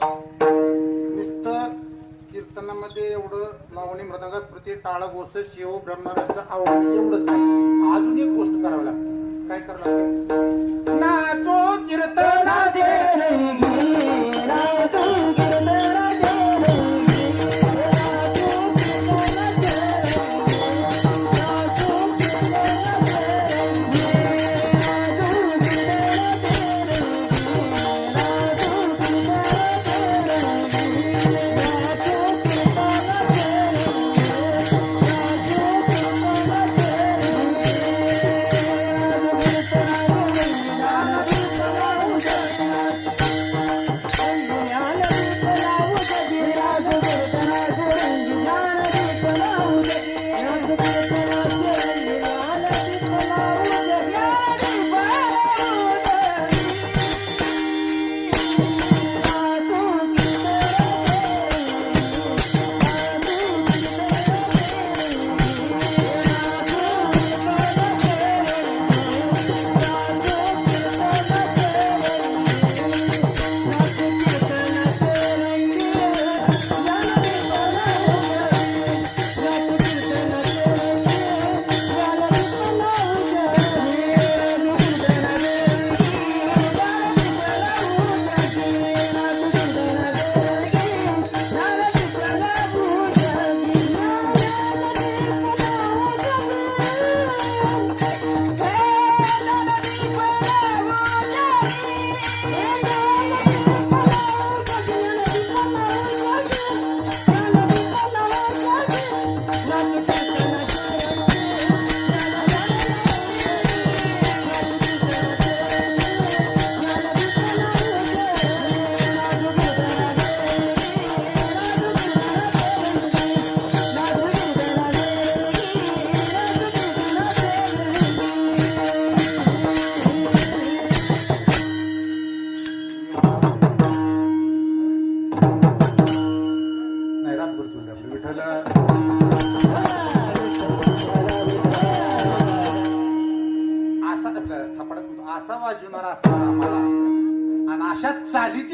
नुसतं कीर्तनामध्ये एवढं लावणी मृदंगा स्मृती टाळ गोस शिव ब्रह्मरस आवड एवढंच नाही. अजून एक गोष्ट करावी लागते. काय करावं लागतं? नाचो कीर्तना दे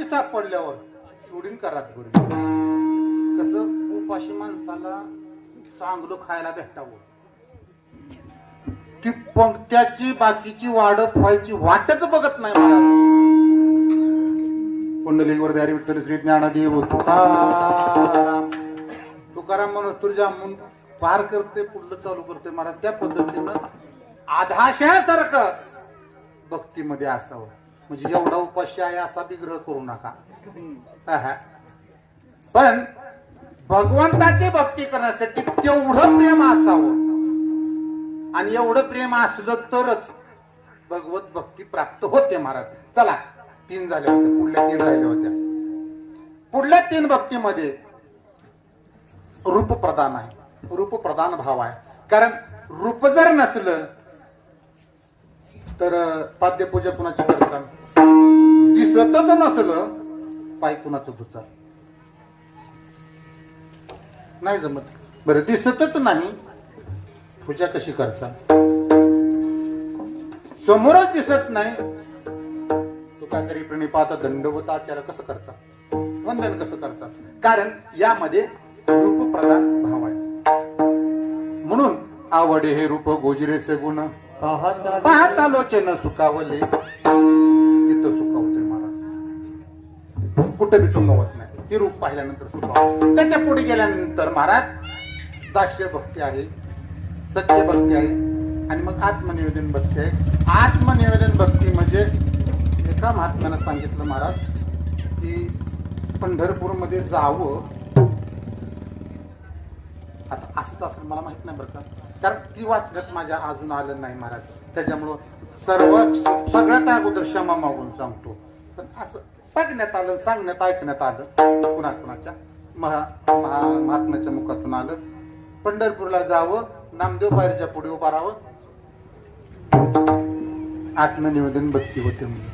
साफ पडल्यावर? सोडीन करा बरोबर कसं उपाशी माणसाला चांगलं खायला भेटावं. ती पंक्त्याची बाकीची वाढत व्हायची वाटच बघत नाही मला. पुंडलीवर द्यारी विठ्ठल श्री ज्ञानदेव तुकाराम. तुकाराम म्हणून तुझ्या मुन पार करते पुढलं चालू करते. मला त्या पद्धतीनं आधाशासारखं भक्तीमध्ये असावं. म्हणजे एवढा उपाशी आहे असा विग्रह करू नका. पण भगवंताची भक्ती करण्यासाठी तेवढं प्रेम असावं. आणि एवढं प्रेम असलं तरच भगवत भक्ती प्राप्त होते महाराज. चला तीन झाले होते पुढल्या तीन राहिल्या होत्या. पुढल्या तीन भक्तीमध्ये रूप प्रदान आहे. रूप प्रदान भाव आहे. कारण रूप जर नसलं तर पाद्यपूजा कुणाची करचाल दिसतच नसलं पाय कुणाचं धुचाल नाही जमत. बरं दिसतच नाही पूजा कशी करचाल? समोरच दिसत नाही तुका तरी प्रणिपात दंडवत आचार कसं करचा वंदन कसं करचा कारण यामध्ये रूप प्रधान भाव आहे. म्हणून आवडे हे रूप गोजिरेचे गुण. पाहता लोचन सुखावले तिथं सुखावते महाराज. कुठे बी सुखावत नाही. हे रूप पाहिल्यानंतर सुखावत त्याच्या पुढे गेल्यानंतर महाराज दास्य भक्ती आहे सत्य भक्ती आहे आणि मग आत्मनिवेदन भक्ती आहे. आत्मनिवेदन भक्ती म्हणजे एका महात्म्यानं सांगितलं महाराज की पंढरपूरमध्ये जावं. आता असंच असेल मला माहीत नाही बरं का. कारण ती वाचण्यात माझ्या अजून आलं नाही महाराज. त्याच्यामुळं सर्व सगळ्यात अगोदर क्षमा मागून सांगतो. पण असं बघण्यात आलं सांगण्यात ऐकण्यात आलं. कुणा कुणाच्या? महा महा महात्म्याच्या मुखातून आलं. पंढरपूरला जावं नामदेव बाहेरच्या पुढे उभा राहावं. आत्मनिवेदन भक्ती होते म्हणून.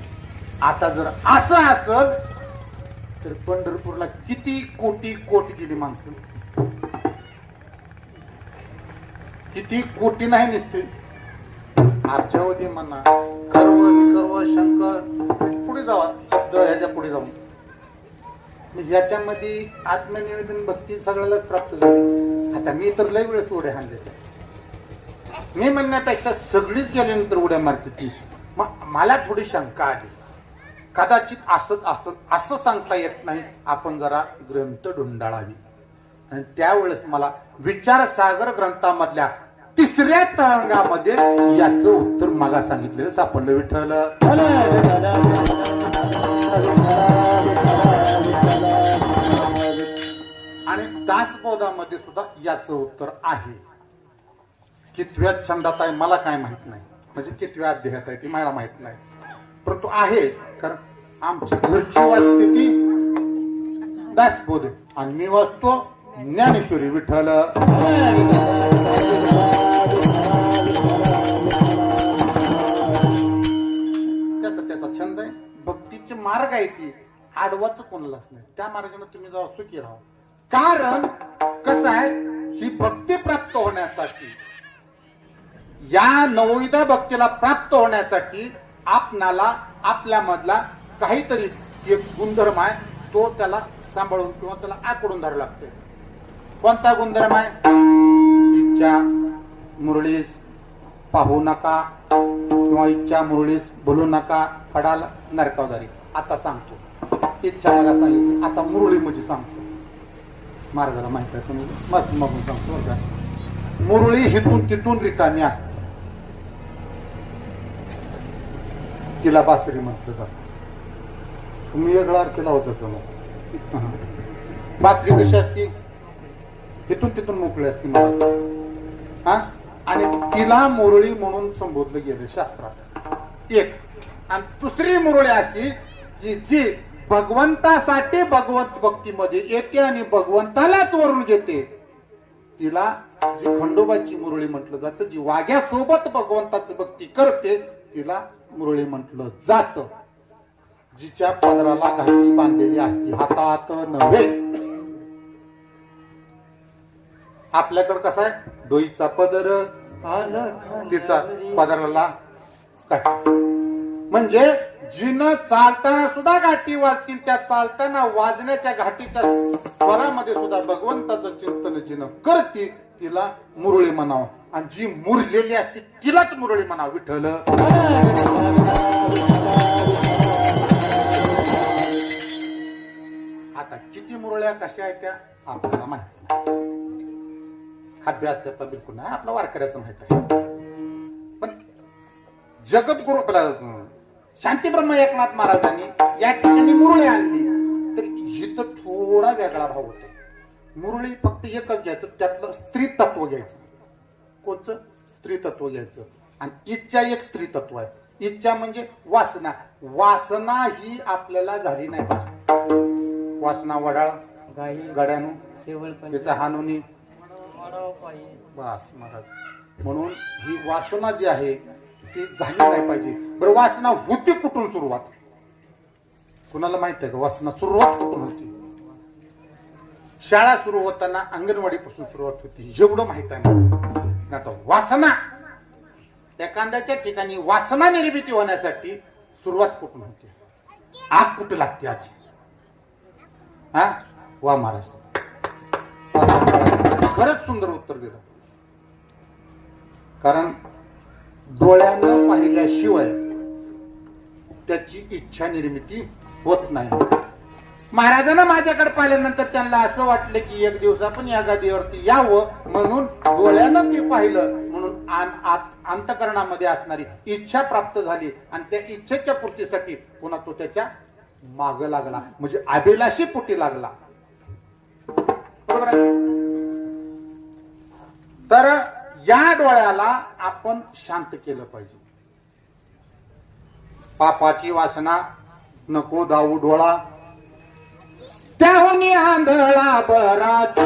आता जर असं असल तर पंढरपूरला किती कोटी कोटी गेली माणसं? किती कोटी नाही निसते. अर्जावधी म्हणा कर्व विकर्व शंकर पुढे जावा शब्द ह्याच्या पुढे जाऊन. याच्यामध्ये आत्मनिवेदन भक्ती सगळ्यालाच प्राप्त झाली. आता मी तर लय वेळेस उड्या हाणले मी म्हणण्यापेक्षा सगळीच गेल्यानंतर उड्या मारते ती. मग मला थोडी शंका आहे. कदाचित असंच असं असं सांगता येत नाही. आपण जरा ग्रंथ ढुंडाळावी आणि त्यावेळेस मला विचारसागर ग्रंथामधल्या तिसऱ्या तरंगामध्ये याचं उत्तर मागा सांगितलेलं सापडलं विठ्ठल. आणि दासबोधामध्ये सुद्धा याचं उत्तर आहे. कितव्या छंदात आहे मला काय माहीत नाही. म्हणजे कितव्या अध्यायात आहे ती मला माहीत नाही. परंतु आहे कारण आमची घरची वाचते ती दासबोध आणि मी वाचतो ज्ञानेश्वरी विठ्ठल. काय ती. आडवाच कोणालाच नाही. त्या मार्गाने तुम्ही जरा सुखी राहा. कारण कसं आहे? ही भक्ती प्राप्त होण्यासाठी या नवविधा भक्तीला प्राप्त होण्यासाठी आपणाला आपल्या मधला काहीतरी एक गुणधर्म आहे तो त्याला सांभाळून किंवा त्याला आकडून धरावं लागते कोणता गुणधर्म आहे? इच्छा मुरळीस पाहू नका किंवा इच्छा मुरळीस बोलू नका पडाल नरकावदारी आता सांगतो. इच्छा मला सांगितली. आता मुरळी म्हणजे सांगतो. महाराजाला माहीत आहे तुम्ही. मग मग सांगतो का. मुरळी हिथून तिथून रिकामी असते. तिला बासरी म्हटलं जातं. तुम्ही वेगळा अर्थ लावत जातो मग. बासरी कशी असती? हिथून तिथून मोकळी असते मला हा? आणि तिला मुरळी म्हणून संबोधलं गेलं शास्त्रात. एक. आणि दुसरी मुरळी अशी की जी भगवंतासाठी भगवंत भक्तीमध्ये येते आणि भगवंतालाच वरून घेते. तिला जी खंडोबाची मुरळी म्हटलं जातं जी वाघ्यासोबत भगवंताची भक्ती करते तिला मुरळी म्हटलं जात. जिच्या पदराला घाटी बांधलेली असते हातात नव्हे. आपल्याकडे कसा आहे? डोईचा पदर तिचा पदराला म्हणजे जिनं चालताना सुद्धा घाटी वाजतील त्या चालताना वाजण्याच्या घाटीच्या स्वरामध्ये सुद्धा भगवंताचं चिंतन जिनं करते तिला मुरळी म्हणावं. आणि जी मुरलेली असते तिलाच मुरळी म्हणावं विठ्ठल. आता किती मुरळ्या कशा आहेत त्या? आपल्याला माहिती नाही. अभ्यास त्याचा बिलकुल नाही आपला वारकऱ्याचं माहीत आहे. पण जगद्गुरु आपला शांतीब्रह्म एकनाथ महाराजांनी या ठिकाणी मुरळी आणली. तर इथं थोडा वेगळा भाव होतो. मुरळी फक्त एकच घ्यायचं त्यातलं स्त्री तत्व घ्यायचं. कोणचं? स्त्री तत्व घ्यायचं. आणि इच्छा एक स्त्री तत्व आहे. इच्छा म्हणजे वासना. वासना ही आपल्याला झाली नाही पाहिजे. वासना वडाळ गड्यानु त्याचा हानुनी. बस महाराज. म्हणून ही वासना जी आहे ती झाली नाही पाहिजे. बरं वासना होती कुठून सुरुवात? कुणाला माहीत आहे का? वासना सुरुवात कुठून होती? शाळा सुरू होताना अंगणवाडीपासून सुरुवात होती. एवढं माहीत आहे मला. आता वासना. एखाद्याच्या ठिकाणी वासना निर्मिती होण्यासाठी सुरुवात कुठून होते? आग कुठं लागते आजी? हा? वा महाराज. खरंच सुंदर उत्तर दिलं. कारण डोळ्यानं पाहिल्याशिवाय त्याची इच्छा निर्मिती होत नाही. महाराजांना माझ्याकडे पाहिल्यानंतर त्यांना असं वाटलं की एक दिवस आपण या गादीवरती यावं म्हणून डोळ्यानं ते पाहिलं. म्हणून अंतकरणामध्ये असणारी इच्छा प्राप्त झाली आणि त्या इच्छेच्या पूर्तीसाठी पुन्हा तो त्याच्या माग लागला. म्हणजे अभिलाषी पोटी लागला. बरोबर आहे? तर या डोळ्याला आपण शांत केलं पाहिजे. पापाची वासना नको दाऊ डोळा. त्याहून आंधळा बराच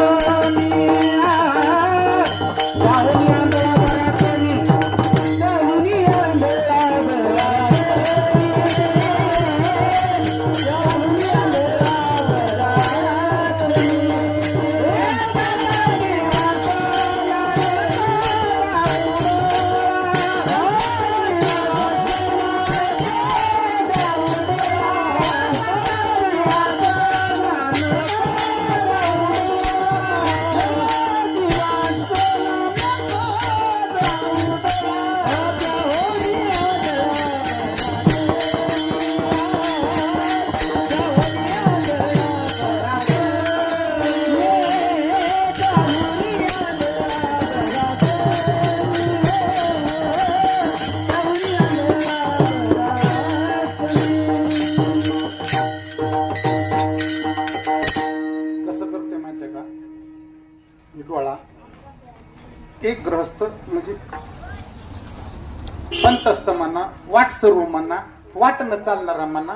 वाट चालणार चालणारा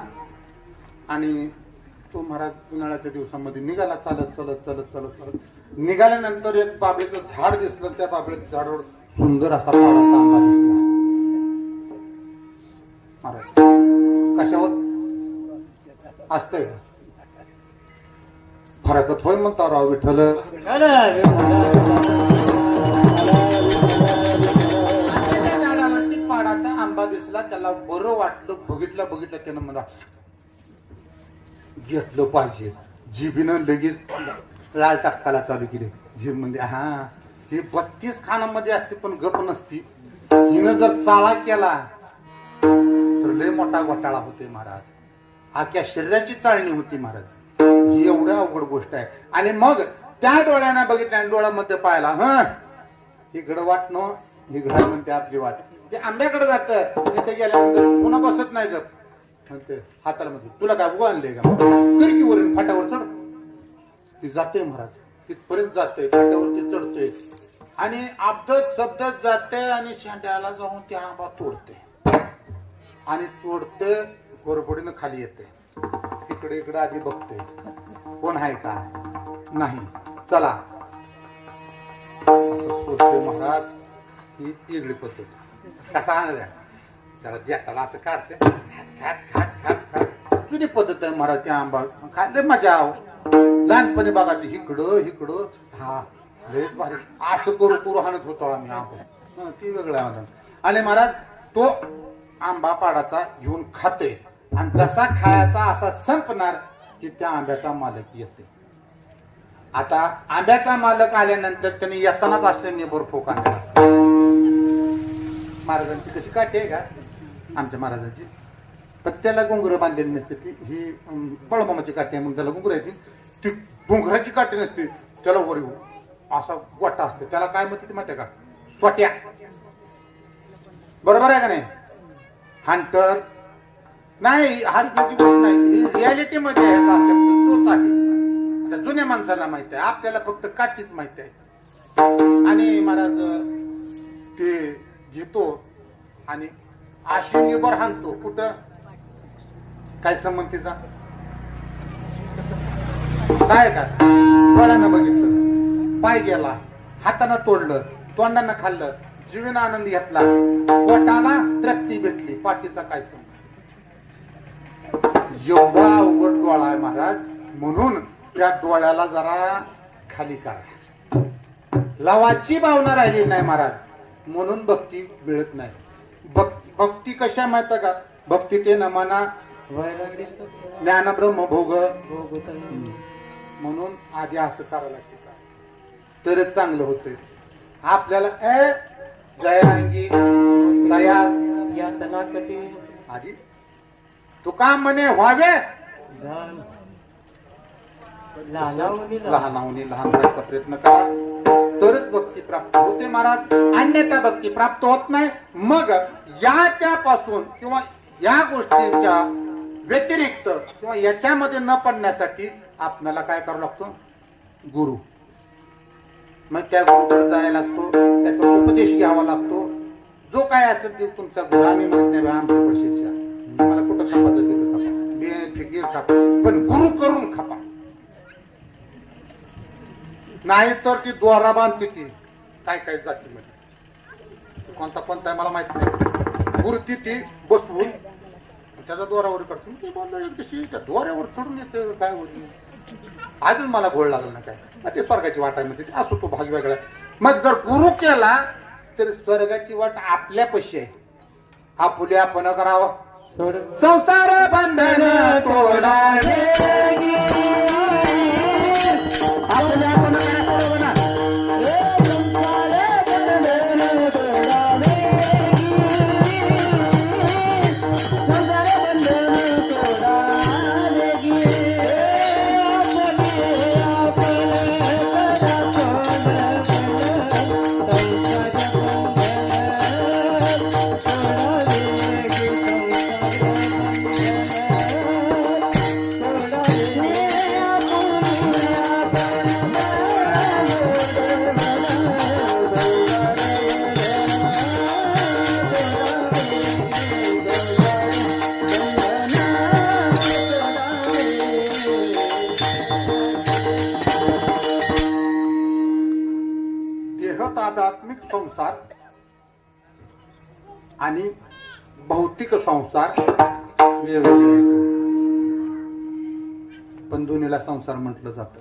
आणि तो महाराज उन्हाळ्याच्या दिवसामध्ये निघाला चालत चालत चालत चालत चालत. निघाल्यानंतर एक बाबळीचं झाड दिसलं त्या बाबळीच्या झाडावर सुंदर असा फळाचा आंबा दिसला. महाराज कशावर असतंय. का? फरकत होय म्हणता राव विठ्ठल. आंबा दिसला त्याला बरं वाटलं बघितलं बघितलं त्यानं मला घेतलं पाहिजे. जिबीनं लगेच लाल टाकायला चालू केली. जीभ म्हणजे हा हे बत्तीस खानामध्ये असते पण गप नसती. हिनं जर चाला केला तर लय मोठा घोटाळा होते महाराज. आख्या शरीराची चाळणी होती महाराज. ही एवढ्या अवघड गोष्ट आहे. आणि मग त्या डोळ्यानं बघितल्या डोळ्यामध्ये पाहिला ह गड वाट न घड म्हणते आपली वाट. ते आंब्याकडे जात. तिथे गेल्यानंतर पुन्हा बसत नाही गप. म्हणते हाताला म्हणते तुला काय उभं आणले का? खिडकीवरून फाट्यावर चढ. ती जाते महाराज. तिथपर्यंत जाते फाट्यावरती चढते. आणि अब्दत शब्दत जाते आणि शांड्याला जाऊन ती आंबा तोडते. आणि तोडते गोरबडीनं खाली येते. इकडे इकडे आधी बघते. कोण आहे का? नाही. चला. महाराज. ही वेगळी पद्धत. कसा आनंद आहे जरा जेटाला असं काढते खाट खाट खाट खाट जुनी पद्धत आहे महाराज आंबा खाल्ले मजा आव लहानपणी बघायची इकडं हिकडं हा लयच भारी असं करू करू हाणत होतो आम्ही आंबा ती वेगळं आहे आणि महाराज तो आंबा पाडाचा घेऊन खाते आणि जसा खायचा असा संपणार की त्या आंब्याचा मालक येते आता आंब्याचा मालक आल्यानंतर त्यांनी येतानाच असल्याने बरं फोक आणलेला महाराजांची कशी काठी आहे का? आमच्या महाराजांची. प्रत्येला घुंगरं बांधलेली नसते ती. ही पळबामाची पळमामाची काठी आहे म्हणून त्याला घुंगरं आहे ती. ती घुंगराची काठी नसते त्याला वर येऊ. असा गोटा असते. त्याला काय म्हणते ते माहिती का? स्वट्या बरोबर आहे का नाही? हंटर. नाही हसण्याची गोष्ट नाही. ही रियालिटी मध्ये याचा शब्द तोच आहे. आता जुन्या माणसाला माहिती आहे. आपल्याला फक्त काठीच माहिती आहे. आणि महाराज ते घेतो आणि आशिंगीवर हाणतो. कुठं? काय संबंध तिचा? काय का? डोळ्यानं बघितलं. पाय गेला. हातानं तोडलं. तोंडानं खाल्लं. जीवन आनंद घेतला. पोटाला तृप्ती भेटली. पाठीचा काय संबंध? एवढा अवघड डोळा आहे महाराज. म्हणून त्या डोळ्याला जरा खाली करा लवाची भावना राहिली नाही महाराज. म्हणून भक्ती मिळत नाही. भक- भक्ती कशा माहीत का? भक्ती ते नमाना ज्ञान ब्रह्म भोग म्हणून आधी असं करायला शिका. तरच चांगलं होतंय. आपल्याला ए जयांगी दया. आधी. तू का म्हणे व्हावे. लहानावनी लहान व्हायचा प्रयत्न करा. तरच भक्ती प्राप्त होते महाराज. अन्यथा भक्ती प्राप्त होत नाही. मग याच्या पासून किंवा या गोष्टीच्या व्यतिरिक्त किंवा याच्यामध्ये न पडण्यासाठी आपल्याला काय करावं लागतो? गुरु. मग त्या गुरुकडे जायला लागतो. त्याचा उपदेश घ्यावा लागतो. जो काय असेल ते तुमचा गुरु. आम्ही म्हणत नाही आमच्या मला कुठं खपायचं तिथं मी फिकीर खापा. पण गुरु करून खपा. नाही तर ती द्वारा बांधते ती. काय काय जातीमध्ये कोणता कोणता आहे मला माहीत नाही. गुरुती ती बसवून त्याचा द्वारावर करतो. ते बोललो कशी त्या द्वाऱ्यावर चढून येते काय होत अजून मला घोळ लागला ना काय. ते स्वर्गाची वाट आहे म्हणते. असो तो भाग वेगळा. मग जर गुरु केला तर स्वर्गाची वाट आपल्या पैसे आहे. आपुले आपण करावं. संसार बंधन तोडावे. आध्यात्मिक संसार आणि भौतिक संसार पण दोन्हीला संसार म्हटलं जातं.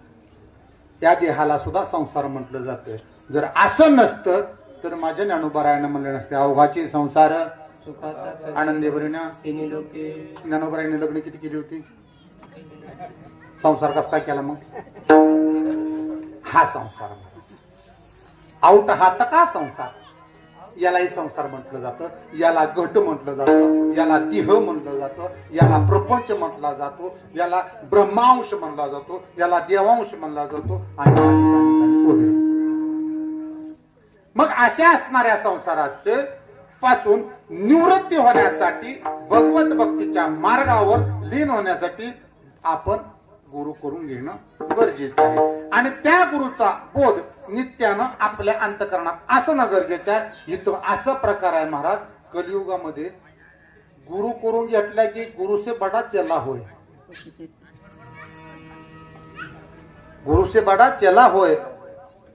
त्या देहाला सुद्धा संसार म्हटलं जातं. जर असं नसतं तर माझ्या ज्ञानोबरायानं म्हणलं नसते अवघाची संसार सुखाचा आनंदेवरीनं तिने लग्न किती केली होती? संसार कसा काय केला मग? हा संसार आउट हा का संसार? यालाही संसार म्हटलं जातं याला गट म्हटलं जातं याला देह म्हटलं जातं याला प्रपंच म्हटला जातो याला ब्रह्मांश म्हणला जातो याला देवांश म्हणला जातो आणि मग अशा असणाऱ्या संसाराचे पासून निवृत्ती होण्यासाठी भगवत भक्तीच्या मार्गावर लीन होण्यासाठी आपण गुरु करून घेणं गरजेचं आहे. आणि त्या गुरुचा बोध नित्यानं आपल्या अंतकरणात. असं ना गरजेचं आहे. इथं असा प्रकार आहे महाराज कलियुगामध्ये गुरु करून घेतला की गुरुसे बडा चला होय. गुरुसे बडा चला होय.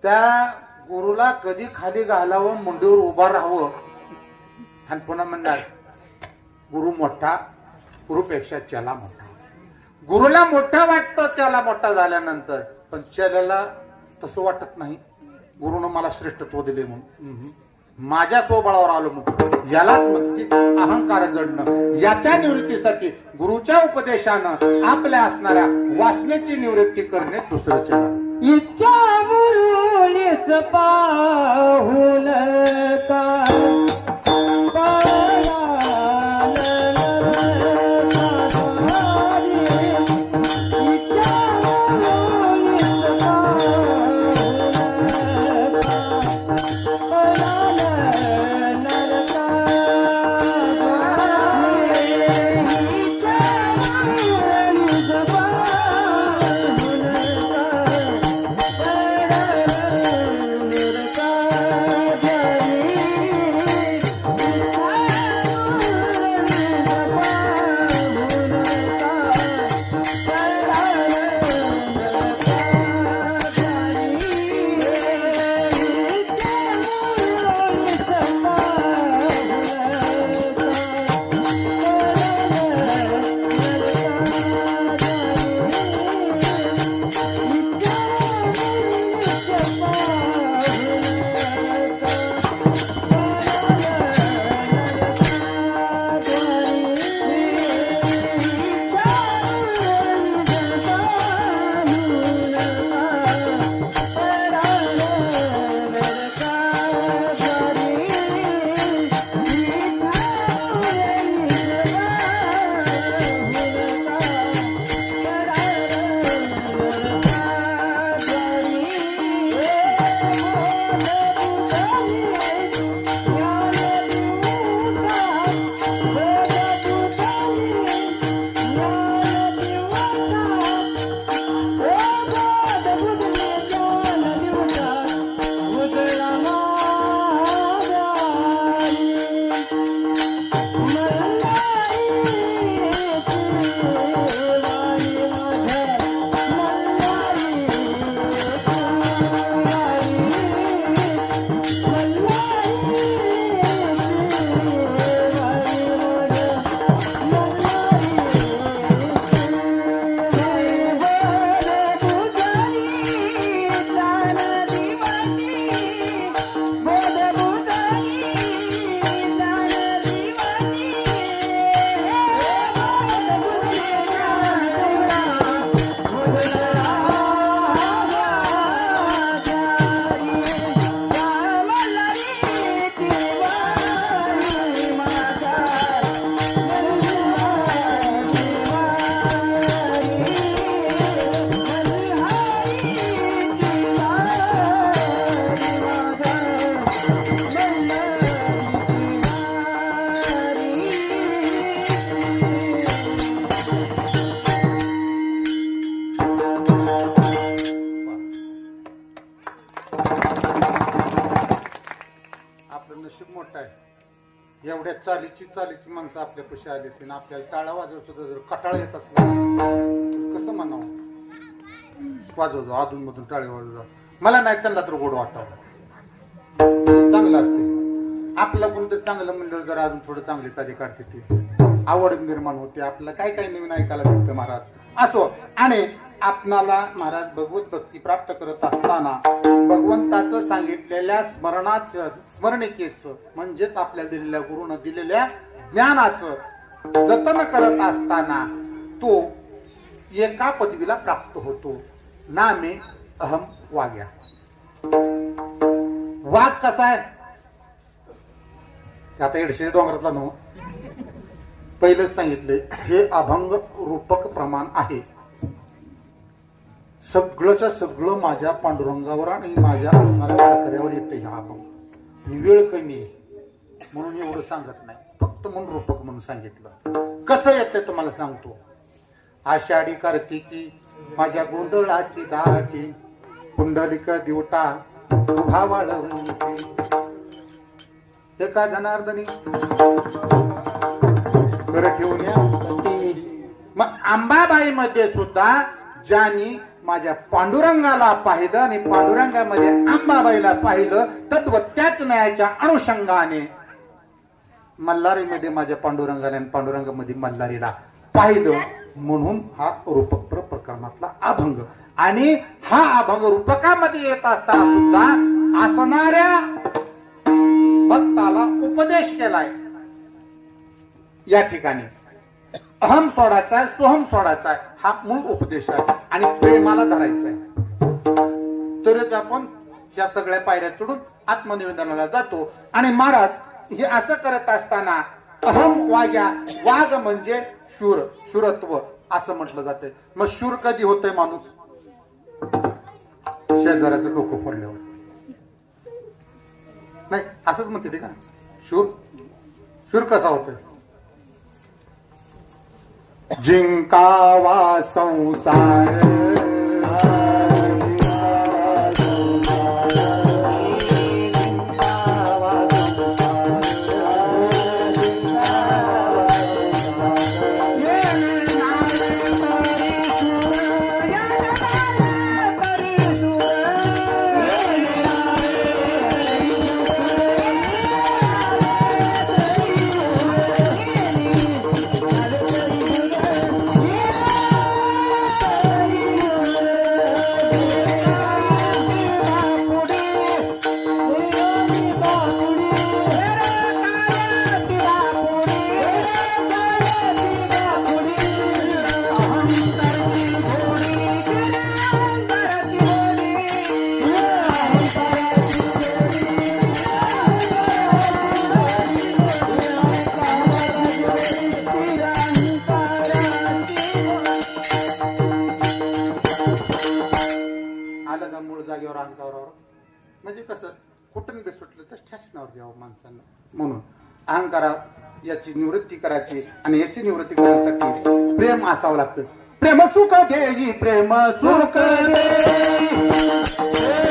त्या गुरुला कधी खाली घालावं मुंडीवर उभा राहावं? आणि पुन्हा म्हणणार गुरु मोठा गुरुपेक्षा चला मोठा. गुरुला मोठा वाटतं चला मोठा झाल्यानंतर. पण चलाला तसं वाटत नाही. गुरुनं मला श्रेष्ठत्व दिले म्हणून. माझ्या स्वबळावर आलो म्हणून यालाच म्हणते अहंकार जडणं. याच्या निवृत्तीसाठी गुरुच्या उपदेशानं आपल्या असणाऱ्या वासनेची निवृत्ती करणे दुसरं चरण इच्छा गुरुनीस माणसं आपल्या पशी आली होती आपल्याला टाळा वाजवत सुद्धा जर कटाळा येत असला तर कसं म्हणावं? वाजवतो जाऊ अधून मधून टाळे वाजवतो. मला नाही त्यांना तर गोड वाटावं. चांगलं असते. आपलं कोणतं चांगलं म्हणलं जर अजून थोडं चांगली चाली काढते ती. आवड निर्माण होते. आपलं काय काय नवीन ऐकायला भेटतं महाराज? असो आणि आपणाला महाराज भगवत भक्ती प्राप्त करत असताना भगवंताचं सांगितलेल्या स्मरणाचं स्मरणिकेचं म्हणजेच आपल्या दिलेल्या गुरुनं दिलेल्या ज्ञानाचं जतन करत असताना तो एका पदवीला प्राप्त होतो. नामे अहम वाग्या. वाघ कसा आहे? आता एडशे डोंगरातला नव पहिलेच सांगितले हे अभंग रूपक प्रमाण आहे. सगळंच्या सगळं माझ्या पांडुरंगावर आणि माझ्या असणाऱ्या वारकऱ्यावर येते हा अभंग. वेळ कमी आहे. म्हणून एवढं सांगत म्हणून रूपक म्हणून सांगितलं. कसं येते तुम्हाला सांगतो. आषाढी कार्तिकी माझ्या गोंधळाची दाटी पुंडलिक दिवटा उभा वाळवून हे काय जनार्दनी बरं ठेवून या. मग अंबाबाई मध्ये सुद्धा ज्यांनी माझ्या पांडुरंगाला पाहिलं आणि पांडुरंगामध्ये आंबाबाईला पाहिलं तत्व त्याच न्यायाच्या अनुषंगाने मल्हारीमध्ये माझ्या पांडुरंगाने आणि पांडुरंगामध्ये मल्हारीला पाहिलं म्हणून हा रूपक प्रकरणातला अभंग. आणि हा अभंग रूपकामध्ये येत असताना सुद्धा असणाऱ्या भक्ताला उपदेश केलाय. या ठिकाणी अहम सोडायचा आहे सोहम सोडायचा आहे हा मूळ उपदेश आहे. आणि प्रेमाला धरायचा आहे तरच आपण या सगळ्या पायऱ्या चढून आत्मनिवेदनाला जातो. आणि महाराज हे असं करत असताना अहम वाग्या वाघ म्हणजे शूर शूरत्व असं म्हटलं जाते मग शूर कधी होतोय माणूस? शेजाऱ्याचं डोकं फोडल्यावर. नाही असंच म्हणते ते का? शूर शूर कसा होतोय? जिंकावा संसार. करण्यासाठी आणि याची निवृत्ती करण्यासाठी प्रेम असावं लागतं. प्रेम सुख देई प्रेम सुख देई.